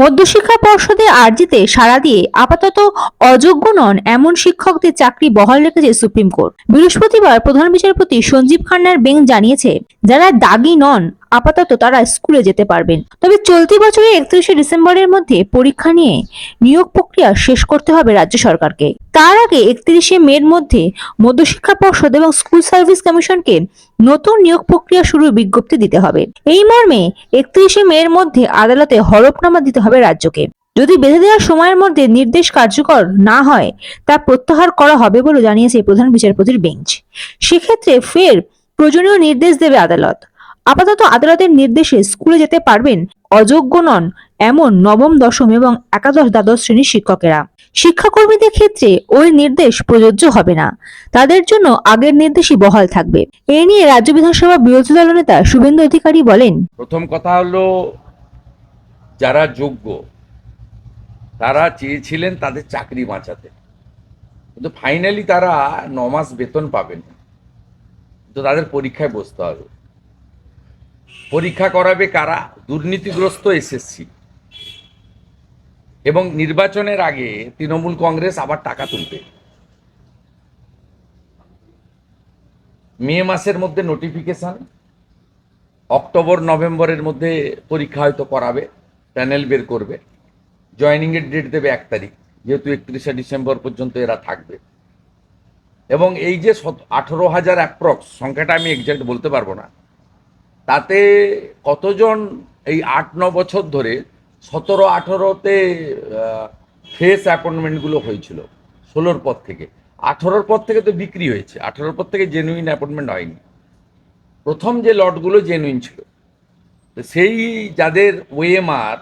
মধ্যশিক্ষা পর্ষদে আর্জিতে সাড়া দিয়ে আপাতত অযোগ্য নন এমন শিক্ষকদের চাকরি বহাল রেখেছে সুপ্রিম কোর্ট। বৃহস্পতিবার প্রধান বিচারপতি সঞ্জীব খান্নার বেঞ্চ জানিয়েছে যারা দাগি নন, আপাতত তারা স্কুলে যেতে পারবেন। তবে চলতি বছরের একত্রিশে ডিসেম্বরের মধ্যে পরীক্ষা নিয়ে নিয়োগ প্রক্রিয়া শেষ করতে হবে রাজ্য সরকারকে। তার আগে একত্রিশে মের মধ্যে মধ্যশিক্ষা পর্ষদ এবং স্কুল সার্ভিস কমিশনকে নতুন নিয়োগ প্রক্রিয়া শুরুর বিজ্ঞপ্তি দিতে হবে। এই মর্মে একত্রিশে মের মধ্যে আদালতে হরফনামা দিতে হবে রাজ্যকে। যদি বেঁধে দেওয়ার সময়ের মধ্যে নির্দেশ কার্যকর না হয়, তা প্রত্যাহার করা হবে বলে জানিয়েছে প্রধান বিচারপতির বেঞ্চ। সেক্ষেত্রে ফের প্রয়োজনীয় নির্দেশ দেবে আদালত। আপাতত আদালতের নির্দেশে স্কুলে যেতে পারবেন অযোগ্য নন এমন নবম, দশম এবং একাদশ, দ্বাদশ শ্রেণির শিক্ষকেরা। শিক্ষাকর্মীদের ক্ষেত্রে ওই নির্দেশ প্রযোজ্য হবে না। তাদের জন্য আগের নির্দেশই বহাল থাকবে। এ নিয়ে রাজ্য বিধানসভা বিরোধী দল নেতা শুভেন্দু অধিকারী বলেন, প্রথম কথা হলো, যারা যোগ্য, তারা চেয়েছিলেন তাদের চাকরি বাঁচাতে। কিন্তু ফাইনালি তারা ন মাস বেতন পাবেন। তো তাদের পরীক্ষায় বসতে হবে। পরীক্ষা করাবে কারা? দুর্নীতিগ্রস্ত এসএসসি এবং নির্বাচনের আগে তৃণমূল কংগ্রেস আবার টাকা তুলবে। মে মাসের মধ্যে নোটিফিকেশন অক্টোবর, নভেম্বরের মধ্যে পরীক্ষা হয়তো করাবে প্যানেল বের করবে। জয়নিংয়ের ডেট দেবে এক তারিখ, যেহেতু একত্রিশে ডিসেম্বর পর্যন্ত এরা থাকবে। এবং এই যে আঠেরো হাজার অ্যাপ্রক্স সংখ্যাটা আমি এক্সাক্ট বলতে পারব না। তাতে কতজন এই আট, ন বছর ধরে সতেরো, আঠেরোতে ফেস অ্যাপয়েন্টমেন্টগুলো হয়েছিল, ষোলোর পর থেকে। আঠেরোর পর থেকে তো বিক্রি হয়েছে, আঠেরোর পর থেকে জেনুইন অ্যাপয়েন্টমেন্ট হয়নি। প্রথম যে লটগুলো জেনুইন ছিল সেই যাদের ওএমআর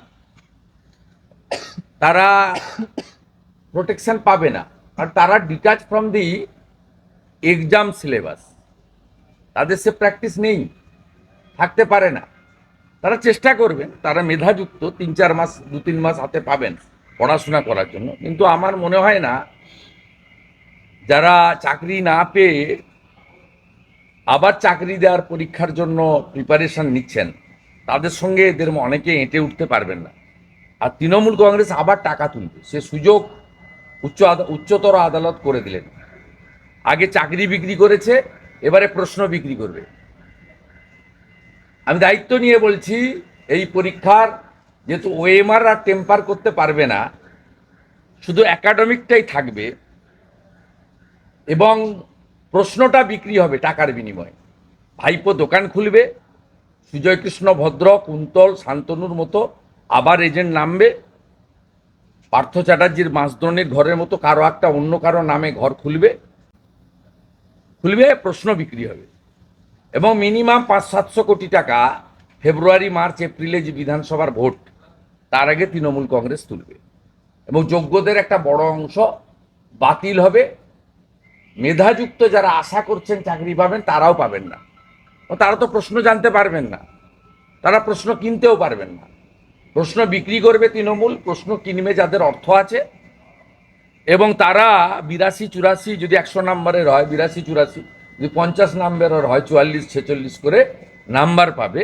তারা প্রোটেকশন পাবে না। আর তারা detach from the exam syllabus তাদের সে প্র্যাকটিস নেই, থাকতে পারে না। তারা চেষ্টা করবেন তারা মেধাযুক্ত, তিন চার মাস, দু তিন মাস হাতে পাবেন পড়াশোনা করার জন্য। কিন্তু আমার মনে হয় না, যারা চাকরি না পেয়ে আবার চাকরি দেওয়ার পরীক্ষার জন্য প্রিপারেশন নিচ্ছেন, তাদের সঙ্গে এদের অনেকে এঁটে উঠতে পারবেন না। আর তৃণমূল কংগ্রেস আবার টাকা তুলবে। সে সুযোগ উচ্চ উচ্চতর আদালত করে দিলেন। আগে চাকরি বিক্রি করেছে, এবারে প্রশ্ন বিক্রি করবে। আমি দায়িত্ব নিয়ে বলছি, এই পরীক্ষার যেহেতু ওএমআর আর টেম্পার করতে পারবে না, শুধু একাডেমিকটাই থাকবে, এবং প্রশ্নটা বিক্রি হবে টাকার বিনিময়ে। ভাইপো দোকান খুলবে সুজয় কৃষ্ণ ভদ্র, কুন্তল, শান্তনুর মতো আবার এজেন্ট নামবে। পার্থ চ্যাটার্জির মাসদ্রণীর ঘরের মতো কারও একটা, অন্য কারও নামে ঘর খুলবে। খুলবে, প্রশ্ন বিক্রি হবে। এবং মিনিমাম পাঁচ সাতশো কোটি টাকা ফেব্রুয়ারি, মার্চ, এপ্রিলে যে বিধানসভার ভোট, তার আগে তৃণমূল কংগ্রেস তুলবে। এবং যোগ্যদের একটা বড় অংশ বাতিল হবে। মেধাযুক্ত যারা আশা করছেন চাকরি পাবেন, তারাও পাবেন না। ও, তারা তো প্রশ্ন জানতে পারবেন না। তারা প্রশ্ন কিনতেও পারবেন না। প্রশ্ন বিক্রি করবে তৃণমূল, প্রশ্ন কিনবে যাদের অর্থ আছে। এবং তারা বিরাশি চুরাশি যদি একশো নাম্বারের হয়, বিরাশি চুরাশি, যদি পঞ্চাশ নাম্বারের হয়, চুয়াল্লিশ, ছেচল্লিশ করে নাম্বার পাবে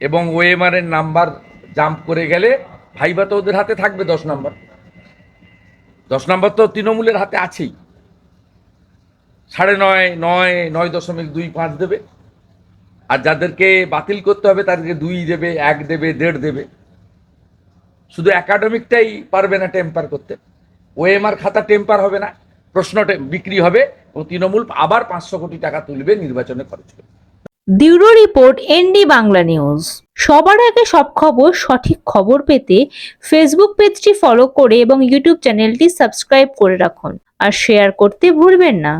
এবং ওএমআর এর নাম্বার জাম্প করে গেলে ভাইবা তো ওদের হাতে থাকবে দশ নাম্বার। দশ নাম্বার তো তৃণমূলের হাতে আছেই। সাড়ে নয় নয় নয় দশমিক দুই পাঁচ দেবে। আর যাদেরকে বাতিল করতে হবে তাদেরকে দুই দেবে, এক দেবে, দেড় দেবে। শুধু একাডেমিকটাই পারবে না টেম্পার করতে। ওএমআর খাতা টেম্পার হবে না, প্রশ্ন বিক্রি হবে ও তৃণমূল আবার পাঁচশো কোটি টাকা তুলবে নির্বাচনে খরচ করবে। Bureau report ND Bangla news. সবার আগে সব খবর, সঠিক খবর পেতে ফেসবুক পেজটি ফলো করে এবং ইউটিউব চ্যানেলটি সাবস্ক্রাইব করে রাখুন। আর শেয়ার করতে ভুলবেন না।